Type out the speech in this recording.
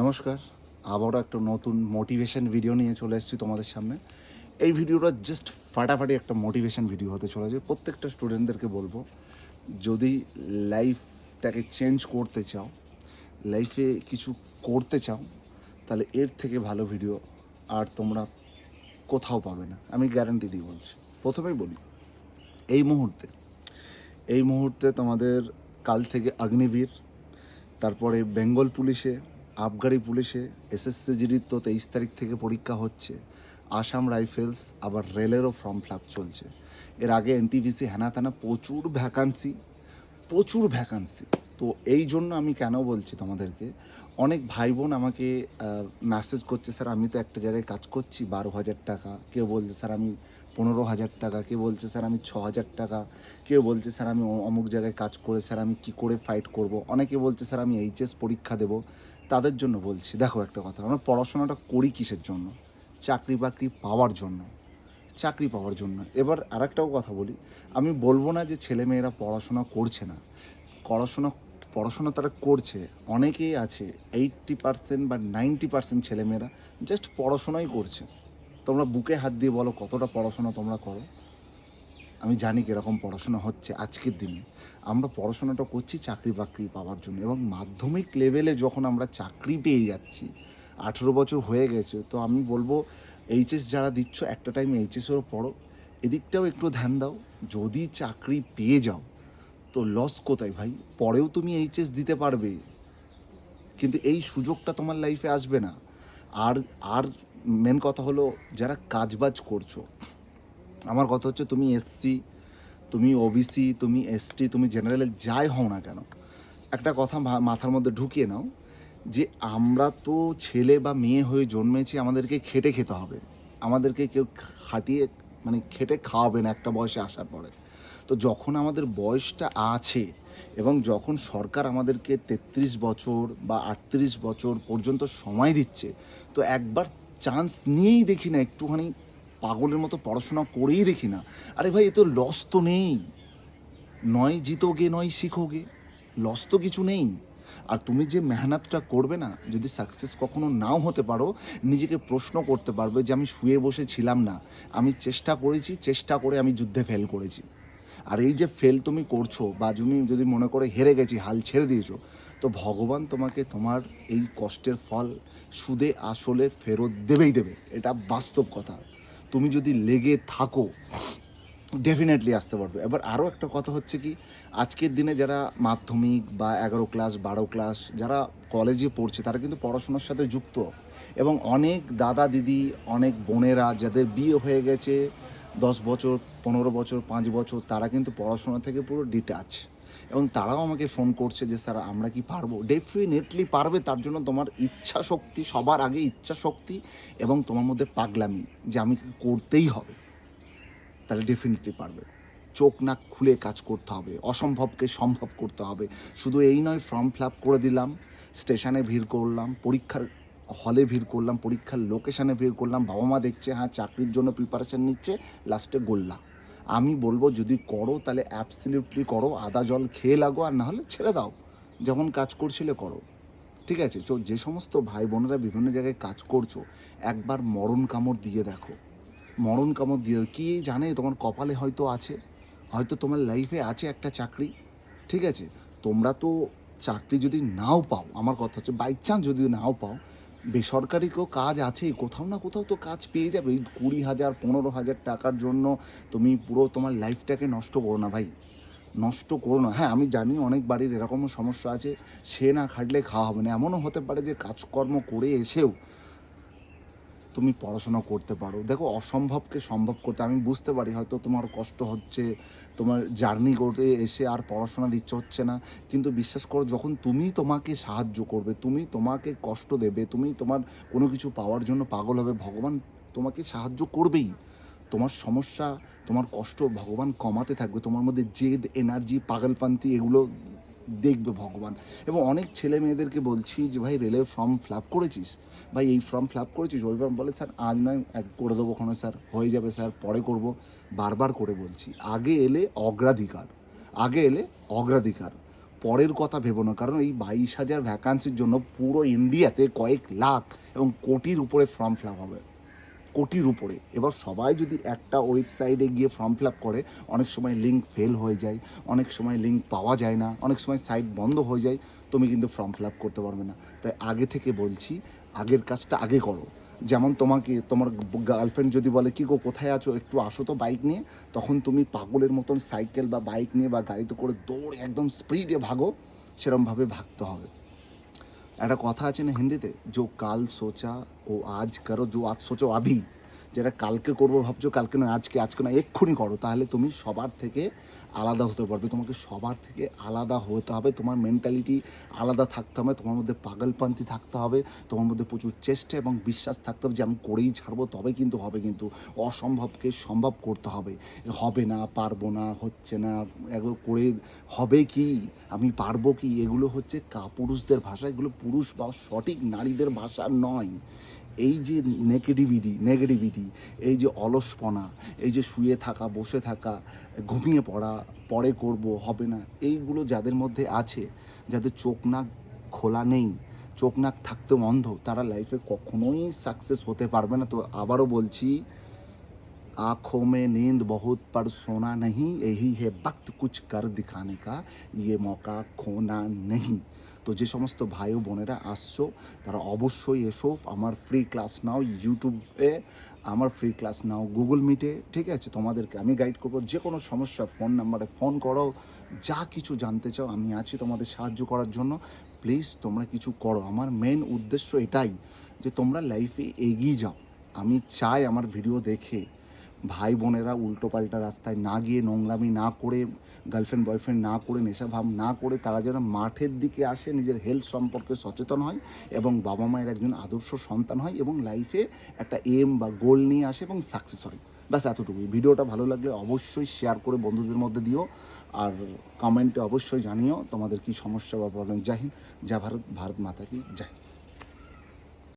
নমস্কার। আবারও একটা নতুন মোটিভেশন ভিডিও নিয়ে চলে এসেছি তোমাদের সামনে। এই ভিডিওটা জাস্ট ফাটাফাটি একটা মোটিভেশন ভিডিও হতে চলেছে। প্রত্যেকটা স্টুডেন্টদেরকে বলব, যদি লাইফটাকে চেঞ্জ করতে চাও লাইফে কিছু করতে চাও, তাহলে এর থেকে ভালো ভিডিও আর তোমরা কোথাও পাবে না। আমি গ্যারান্টি দিয়ে বলছি। প্রথমেই বলি, এই মুহূর্তে এই মুহূর্তে তোমাদের কাল থেকে অগ্নিবীর তারপরে বেঙ্গল পুলিশে আবগারি পুলিশে এসএসসি তো তেইশ তারিখ থেকে পরীক্ষা হচ্ছে। আসাম রাইফেলস, আবার রেলেরও ফর্ম ফিল চলছে। এর আগে এনটিভিসি হ্যানা ত্যানা প্রচুর ভ্যাকান্সি প্রচুর ভ্যাকান্সি। তো এই জন্য আমি কেন বলছি তোমাদেরকে, অনেক ভাই বোন আমাকে মেসেজ করছে, স্যার, আমি তো একটা জায়গায় কাজ করছি, বারো হাজার টাকা। কেউ বলছে, স্যার, আমি পনেরো হাজার টাকা। কেউ বলছে, স্যার, আমি ছ হাজার টাকা। কেউ বলছে, স্যার, আমি অমুক জায়গায় কাজ করে, স্যার, আমি কি করে ফাইট করব? অনেকে বলছে, স্যার, আমি এইচএস পরীক্ষা দেব। তাদের জন্য বলছি, দেখো একটা কথা, আমরা পড়াশোনাটা করি কিসের জন্য? চাকরি বাকরি পাওয়ার জন্য, চাকরি পাওয়ার জন্য। এবার আরেকটাও কথা বলি, আমি বলব না যে ছেলে মেয়েরা পড়াশোনা করছে না। পড়াশোনা পড়াশোনা তারা করছে, অনেকেই আছে এইট্টি পার্সেন্ট বা নাইনটি পার্সেন্ট ছেলেমেয়েরা জাস্ট পড়াশোনাই করছে। তোমরা বুকে হাত দিয়ে বলো কতটা পড়াশোনা তোমরা করো। আমি জানি কীরকম পড়াশোনা হচ্ছে আজকের দিনে। আমরা পড়াশোনাটা করছি চাকরি বাকরি পাওয়ার জন্য এবং মাধ্যমিক লেভেলে যখন আমরা চাকরি পেয়ে যাচ্ছি, আঠেরো বছর হয়ে গেছে, তো আমি বলব এইচএস যারা দিচ্ছ, একটা টাইম এইচএসেরও পড়ো। এদিকটাও একটু ধ্যান দাও, যদি চাকরি পেয়ে যাও, তো লস কোথায় ভাই? পরেও তুমি এইচএস দিতে পারবে। কিন্তু এই সুযোগটা তোমার লাইফে আসবে না। আর আর মেন কথা হলো যারা কাজবাজ করছ আমার কথা হচ্ছে তুমি এসসি তুমি ওবিসি তুমি এসটি তুমি জেনারেলে যাই হও না কেন, একটা কথা মাথার মধ্যে ঢুকিয়ে নাও যে আমরা তো ছেলে বা মেয়ে হয়ে জন্মেছি, আমাদেরকে খেটে খেতে হবে। আমাদেরকে কেউ খাটিয়ে মানে খেটে খাওয়াবে না একটা বয়সে আসার পরে। তো যখন আমাদের বয়সটা আছে এবং যখন সরকার আমাদেরকে তেত্রিশ বছর বা আটত্রিশ বছর পর্যন্ত সময় দিচ্ছে, তো একবার চান্স নিয়েই দেখি না, একটুখানি পাগলের মতো পড়াশোনা করেই দেখি না। আরে ভাই, এ তো লস তো নেই। নয় জিতোগে, নয় শিখোগে লস তো কিছু নেই। আর তুমি যে মেহনতটা করবে না, যদি সাকসেস কখনো নাও হতে পারো, নিজেকে প্রশ্ন করতে পারবে যে আমি শুয়ে বসে ছিলাম না। আমি চেষ্টা করেছি, চেষ্টা করে আমি যুদ্ধে ফেল করেছি। আর এই যে ফেল তুমি করছ বা তুমি যদি মনে করে হেরে গেছি, হাল ছেড়ে দিয়েছ, তো ভগবান তোমাকে তোমার এই কষ্টের ফল সুদে আসলে ফেরত দেবেই দেবে। এটা বাস্তব কথা। তুমি যদি লেগে থাকো ডেফিনেটলি আসতে পারবে। এবার আরও একটা কথা হচ্ছে কি, আজকের দিনে যারা মাধ্যমিক বা এগারো ক্লাস বারো ক্লাস যারা কলেজে পড়ছে, তারা কিন্তু পড়াশোনার সাথে যুক্ত। এবং অনেক দাদা দিদি, অনেক বোনেরা যাদের বিয়ে হয়ে গেছে, দশ বছর, পনেরো বছর, পাঁচ বছর, তারা কিন্তু পড়াশোনা থেকে পুরো ডিটাচ এবং তারাও আমাকে ফোন করছে যে, স্যার, আমরা কি পারব? ডেফিনেটলি পারবে, তার জন্য তোমার ইচ্ছা শক্তি, সবার আগে ইচ্ছা শক্তি এবং তোমার মধ্যে পাগলামি যে, আমি করতেই হবে? তাহলে ডেফিনেটলি পারবে। চোখ নাক খুলে কাজ করতে হবে, অসম্ভবকে সম্ভব করতে হবে। শুধু এই নয় ফর্ম ফিল আপ করে দিলাম স্টেশনে ভিড় করলাম, পরীক্ষার হলে ভিড় করলাম, পরীক্ষার লোকেশনে ভিড় করলাম, বাবা মা দেখছে হ্যাঁ চাকরির জন্য প্রিপারেশন নিচ্ছে লাস্টে গোল্লা। আমি বলব যদি করো, তাহলে অ্যাবসলিউটলি করো। আদা জল খেয়ে লাগো, আর না হলে ছেড়ে দাও। যেমন কাজ করছিলে, করো। ঠিক আছে? তো যে সমস্ত ভাই বোনেরা বিভিন্ন জায়গায় কাজ করছ, একবার মরণ কামড় দিয়ে দেখো। মরণ কামড় দিয়ে, কি জানে তোমার কপালে হয়তো আছে? হয়তো তোমার লাইফে আছে একটা চাকরি। ঠিক আছে? তোমরা তো চাকরি যদি নাও পাও, আমার কথা হচ্ছে বাই চান্স যদি নাও পাও বেসরকারি তো কাজ আছে, কোথাও না কোথাও তো কাজ পেয়ে যাবে। ওই কুড়ি হাজার, পনেরো হাজার টাকার জন্য তুমি পুরো তোমার লাইফটাকে নষ্ট করো না ভাই। নষ্ট করো না। হ্যাঁ আমি জানি অনেক বাড়ির এরকমও সমস্যা আছে, সে না খাটলে খাওয়া হবে না। এমনও হতে পারে যে কাজকর্ম করে এসেও তুমি পড়াশোনা করতে পারো। দেখো, অসম্ভবকে সম্ভব করতে, আমি বুঝতে পারি হয়তো তোমার কষ্ট হচ্ছে, তোমার জার্নি করতে এসে আর পড়াশোনার ইচ্ছে হচ্ছে না, কিন্তু বিশ্বাস করো, যখন তুমি তোমাকে সাহায্য করবে, তুমি তোমাকে কষ্ট দেবে, তুমি তোমার কোনো কিছু পাওয়ার জন্য পাগল হবে, ভগবান তোমাকে সাহায্য করবেই। তোমার সমস্যা, তোমার কষ্ট ভগবান কমাতে থাকবে, তোমার মধ্যে জেদ এনার্জি পাগলপান্তি এগুলো দেখবে ভগবান। এবং অনেক ছেলে মেয়েদেরকে বলছি যে, ভাই, রেলের ফর্ম ফিল আপ করেছিস? ভাই, এই ফর্ম ফিল আপ করেছিস ওই ফর্ম বলে, স্যার, আজ নয় করে দেবো ওখানে, স্যার। হয়ে যাবে, স্যার, পরে করব। বারবার করে বলছি, আগে এলে অগ্রাধিকার, আগে এলে অগ্রাধিকার, পরের কথা ভেবো না। কারণ এই বাইশ হাজার ভ্যাকান্সির জন্য পুরো ইন্ডিয়াতে কয়েক লাখ এবং কোটির উপরে ফর্ম ফিল আপ হবে। কোটির উপরে। এবার সবাই যদি একটা ওয়েবসাইটে গিয়ে ফর্ম ফিল আপ করে, অনেক সময় লিঙ্ক ফেল হয়ে যায়, অনেক সময় লিঙ্ক পাওয়া যায় না, অনেক সময় সাইট বন্ধ হয়ে যায়, তুমি কিন্তু ফর্ম ফিল আপ করতে পারবে না। তাই আগে থেকে বলছি, আগের কাজটা আগে করো। যেমন তোমাকে, তোমার গার্লফ্রেন্ড যদি বলে, কি গো, কোথায় আছো? একটু আসো তো বাইক নিয়ে। তখন তুমি পাগলের মতন সাইকেল বা বাইক নিয়ে বা গাড়িতে করে দৌড়ে একদম স্পিডে ভাগো, সেরমভাবে ভাগতে হবে। একটা কথা আছে না হিন্দিতে যে কাল সোচা ও আজ করো যে আজ সোচো আভি যেটা কালকে করব ভাবছ, কালকে নয়, আজকে আজকে না এক্ষুনি করো। তাহলে তুমি সবার থেকে আলাদা হতে পারবে। তোমাকে সবার থেকে আলাদা হতে হবে। তোমার মেন্টালিটি আলাদা থাকতে হবে। তোমার মধ্যে পাগলপন্থী থাকতে হবে। তোমার মধ্যে প্রচুর চেষ্টা এবং বিশ্বাস থাকতে হবে যে, আমি করেই ছাড়বো তবে কিন্তু হবে কিন্তু। অসম্ভবকে সম্ভব করতে হবে। হবে না, পারব না, হচ্ছে না, এগুলো করে হবে কি, আমি পারব কি, এগুলো হচ্ছে কাপুরুষদের ভাষা। এগুলো পুরুষ বা সঠিক নারীদের ভাষা নয়। এই যে নেগেটিভিটি নেগেটিভিটি এই যে অলসপনা এই যে শুয়ে থাকা বসে থাকা ঘুমিয়ে পড়া পরে করব হবে না এইগুলো যাদের মধ্যে আছে যাদের চোখ নাক খোলা নেই চোখ নাক থাকতেও অন্ধ তারা লাইফে কখনোই সাকসেস হতে পারবে না তো আবারও বলছি आंखों में नींद बहुत पर सोना नहीं यही है वक्त कुछ कर दिखाने का ये मौका खोना नहीं তো যে সমস্ত ভাই ও বোনেরা আসছো, তারা অবশ্যই এসো, আমার ফ্রি ক্লাস নাও ইউটিউবে আমার ফ্রি ক্লাস নাও গুগল মিটে ঠিক আছে? তোমাদেরকে আমি গাইড করব, যে কোনো সমস্যা ফোন নাম্বারে ফোন করো, যা কিছু জানতে চাও, আমি আছি তোমাদের সাহায্য করার জন্য। প্লিজ তোমরা কিছু করো। আমার মেন উদ্দেশ্য এটাই যে তোমরা লাইফে এগিয়ে যাও। আমি চাই আমার ভিডিও দেখে। ভাই বোনেরা উল্টোপাল্টা রাস্তায় না গিয়ে নোংরামি না করে গার্লফ্রেন্ড বয়ফ্রেন্ড না করে নেশা ভাব না করে, তারা যেন মাঠের দিকে আসে, নিজের হেলথ সম্পর্কে সচেতন হয় এবং বাবা মায়ের একজন আদর্শ সন্তান হয় এবং লাইফে একটা এম বা গোল নিয়ে আসে এবং সাকসেস হয়। ব্যাস এতটুকুই। ভিডিওটা ভালো লাগলে অবশ্যই শেয়ার করে বন্ধুদের মধ্যে দিও আর কমেন্টে অবশ্যই জানিও তোমাদের কি সমস্যা বা প্রবলেম জাহিন যা ভারত। ভারত মাতা কি। জয়।